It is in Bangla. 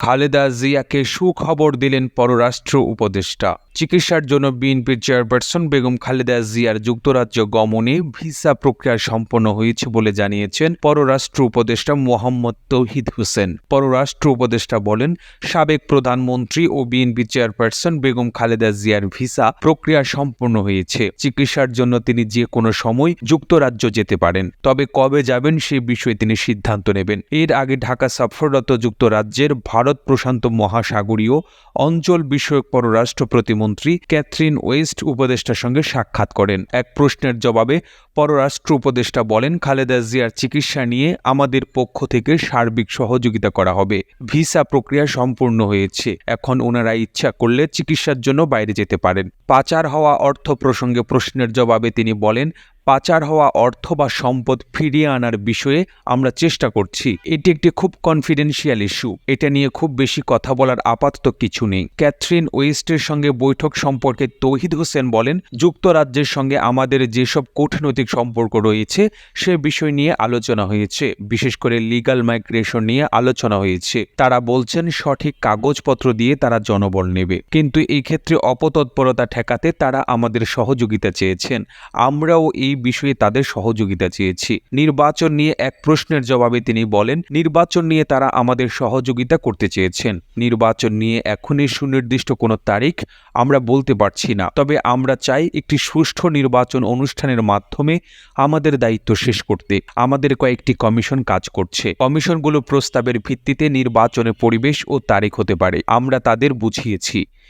খালেদা জিয়াকে সুখবর দিলেন পররাষ্ট্র উপদেষ্টা। চিকিৎসার জন্য বিএনপির চেয়ারপারসন বেগম খালেদা জিয়ার যুক্তরাজ্য গমনে ভিসা প্রক্রিয়া সম্পন্ন হয়েছে বলে জানিয়েছেন পররাষ্ট্র উপদেষ্টা মোহাম্মদ তৌহিদ হোসেন। পররাষ্ট্র উপদেষ্টা বলেন, সাবেক প্রধানমন্ত্রী ও বিএনপি চেয়ারপারসন বেগম খালেদা জিয়ার ভিসা প্রক্রিয়া সম্পন্ন হয়েছে। চিকিৎসার জন্য তিনি যে কোনো সময় যুক্তরাজ্য যেতে পারেন। তবে কবে যাবেন সে বিষয়ে তিনি সিদ্ধান্ত নেবেন। এর আগে ঢাকা সফররত যুক্তরাজ্যের ভারত প্রশান্ত মহাসাগরীয় অঞ্চল বিষয়ক পররাষ্ট্র প্রতিমন্ত্রী ক্যাথরিন ওয়েস্ট উপদেষ্টার সঙ্গে সাক্ষাৎ করেন। এক প্রশ্নের জবাবে পররাষ্ট্র উপদেষ্টা বলেন, খালেদা জিয়ার চিকিৎসা নিয়ে আমাদের পক্ষ থেকে সার্বিক সহযোগিতা করা হবে। ভিসা প্রক্রিয়া সম্পূর্ণ হয়েছে। এখন ওনারা ইচ্ছা করলে চিকিৎসার জন্য বাইরে যেতে পারেন। পাচার হওয়া অর্থ প্রসঙ্গে প্রশ্নের জবাবে তিনি বলেন পাচার হওয়া অর্থ বা সম্পদ ফিরিয়ে আনার বিষয়ে আমরা চেষ্টা করছি। এটি একটি খুব কনফিডেন্সিয়াল ইস্যু এটা নিয়ে খুব বেশি কথা বলার আপাতত কিছু নেই। ক্যাথরিন ওয়েস্টের সঙ্গে বৈঠক সম্পর্কে তৌহিদ হোসেন বলেন, যুক্তরাজ্যের সঙ্গে আমাদের যেসব কূটনৈতিক সম্পর্ক রয়েছে, সে বিষয় নিয়ে আলোচনা হয়েছে। বিশেষ করে লিগাল মাইগ্রেশন নিয়ে আলোচনা হয়েছে। তারা বলছেন, সঠিক কাগজপত্র দিয়ে তারা জনবল নেবে। কিন্তু এই ক্ষেত্রে অপতৎপরতা ঠেকাতে তারা আমাদের সহযোগিতা চেয়েছেন। আমরাও এই বিষয়ে তাদের সহযোগিতা চেয়েছি। নির্বাচন নিয়ে এক প্রশ্নের জবাবে তিনি বলেন, নির্বাচন নিয়ে তারা আমাদের সহযোগিতা করতে চেয়েছেন। নির্বাচন নিয়ে এখনই সুনির্দিষ্ট কোনো তারিখ আমরা বলতে পারছি না। তবে আমরা চাই একটি সুষ্ঠু নির্বাচন অনুষ্ঠানের মাধ্যমে আমাদের দায়িত্ব শেষ করতে। আমাদের কয়েকটি কমিশন কাজ করছে। কমিশনগুলো প্রস্তাবের ভিত্তিতে নির্বাচনের পরিবেশ ও তারিখ হতে পারে। আমরা তাদের বুঝিয়েছি।